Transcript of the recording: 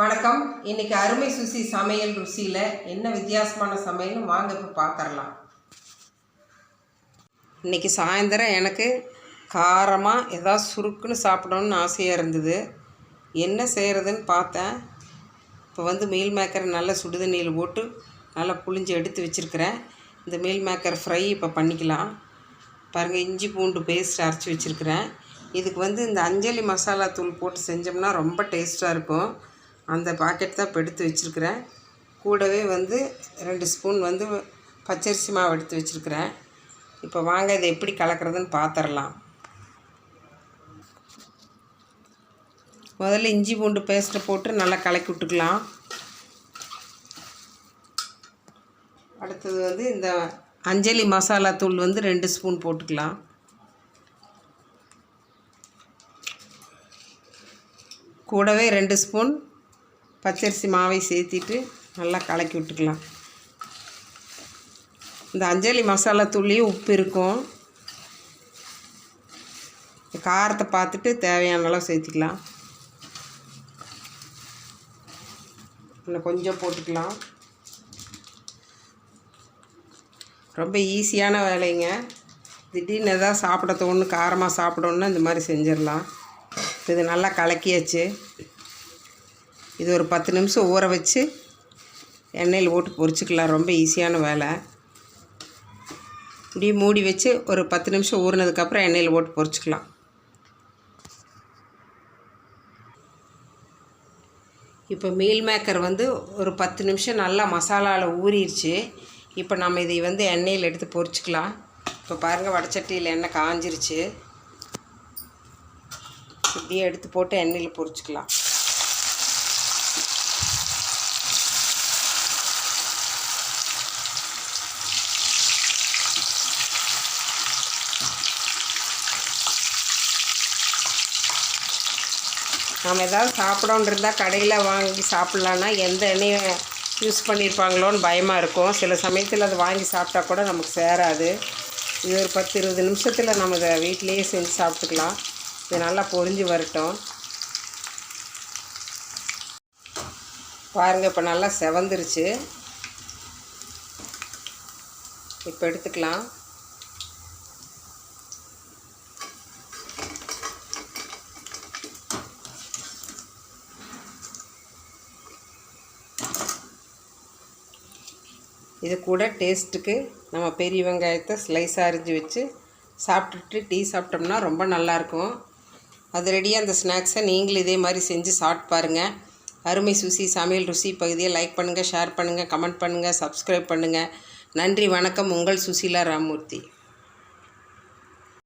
வணக்கம். இன்னைக்கு அருமை சுசி சமையல் ருசியில் என்ன வித்தியாசமான சமையல் வாங்க இப்போ பார்த்துடலாம் இன்னைக்கு சாயந்தரம் எனக்கு காரமாக ஏதாவது சுருக்குன்னு சாப்பிடணும்னு ஆசையாக இருந்தது. என்ன செய்கிறதுன்னு பார்த்தேன். இப்போ வந்து மீல் மேக்கர் நல்லா சுடுதண்ணியில் போட்டு நல்லா புளிஞ்சு எடுத்து வச்சுருக்கிறேன். இந்த மீல் மேக்கர் ஃப்ரை இப்போ பண்ணிக்கலாம். பாருங்கள் இஞ்சி பூண்டு பேஸ்ட் அரைச்சி வச்சுருக்கிறேன். இதுக்கு வந்து இந்த அஞ்சலி மசாலா தூள் போட்டு செஞ்சோம்னா ரொம்ப டேஸ்ட்டாக இருக்கும். அந்த பாக்கெட் தான் இப்போ எடுத்து வச்சுருக்கிறேன். கூடவே வந்து ரெண்டு ஸ்பூன் வந்து பச்சரிசி மாவு எடுத்து வச்சுருக்கிறேன். இப்போ வாங்க இதை எப்படி கலக்கிறதுன்னு பார்த்துடலாம் முதல்ல இஞ்சி பூண்டு பேஸ்ட்டை போட்டு நல்லா கலக்கி விட்டுக்கலாம். அடுத்தது வந்து இந்த அஞ்சலி மசாலா தூள் வந்து ரெண்டு ஸ்பூன் போட்டுக்கலாம். கூடவே ரெண்டு ஸ்பூன் பச்சரிசி மாவை சேர்த்திட்டு நல்லா கலக்கி விட்டுக்கலாம். இந்த அஞ்சலி மசாலா தூள்லேயும் உப்பு இருக்கும். காரத்தை பார்த்துட்டு தேவையான அளவு சேர்த்திக்கலாம். இன்னும் கொஞ்சம் போட்டுக்கலாம். ரொம்ப ஈஸியான வேலைங்க. திடீர்னு எதாவது சாப்பிட தோணும் காரமாக சாப்பிடணுன்னா இந்த மாதிரி செஞ்சிடலாம். இப்போ இது நல்லா கலக்கியாச்சு. இது ஒரு பத்து நிமிஷம் ஊற வச்சு எண்ணெயில் போட்டு பொரிச்சுக்கலாம். ரொம்ப ஈஸியான வேலை. இப்படியே மூடி வச்சு ஒரு பத்து நிமிஷம் ஊறினதுக்கப்புறம் எண்ணெயில் போட்டு பொறிச்சிக்கலாம் இப்போ மீல் மேக்கர் வந்து ஒரு பத்து நிமிஷம் நல்லா மசாலாவில் ஊறிடுச்சு இப்போ நம்ம இதை வந்து எண்ணெயில் எடுத்து பொறிச்சிக்கலாம் இப்போ பாருங்கள் வடச்சட்டியில் எண்ணெய் காஞ்சிருச்சு. இப்படியே எடுத்து போட்டு எண்ணெயில் பொரிச்சிக்கலாம். நாம் ஏதாவது சாப்பிடோன்னு இருந்தால் கடையில் வாங்கி சாப்பிட்லான்னா எந்த எண்ணெயை யூஸ் பண்ணியிருப்பாங்களோன்னு பயமாக இருக்கும். சில சமயத்தில் அதை வாங்கி சாப்பிட்டா கூட நமக்கு சேராது. இது ஒரு பத்து இருபது நிமிஷத்தில் நம்ம இதை வீட்டிலேயே செஞ்சு சாப்பிட்டுக்கலாம். இது நல்லா பொரிஞ்சு வரட்டும். பாருங்கள் இப்போ நல்லா செவந்துருச்சு. இப்போ எடுத்துக்கலாம். இது கூட டேஸ்ட்டுக்கு நம்ம பெரிய வெங்காயத்தை ஸ்லைஸ் அரிஞ்சு வச்சு சாப்பிட்டுட்டு டீ சாப்பிட்டோம்னா ரொம்ப நல்லாயிருக்கும். அது ரெடியாக அந்த ஸ்நாக்ஸை நீங்களும் இதே மாதிரி செஞ்சு சாப்பிட்டு பாருங்கள் அருமை சுசி சமையல் ருசி பகுதியை லைக் பண்ணுங்கள் ஷேர் பண்ணுங்கள் கமெண்ட் பண்ணுங்கள் சப்ஸ்கிரைப் பண்ணுங்கள் நன்றி வணக்கம். உங்கள் சுசீலா ராமூர்த்தி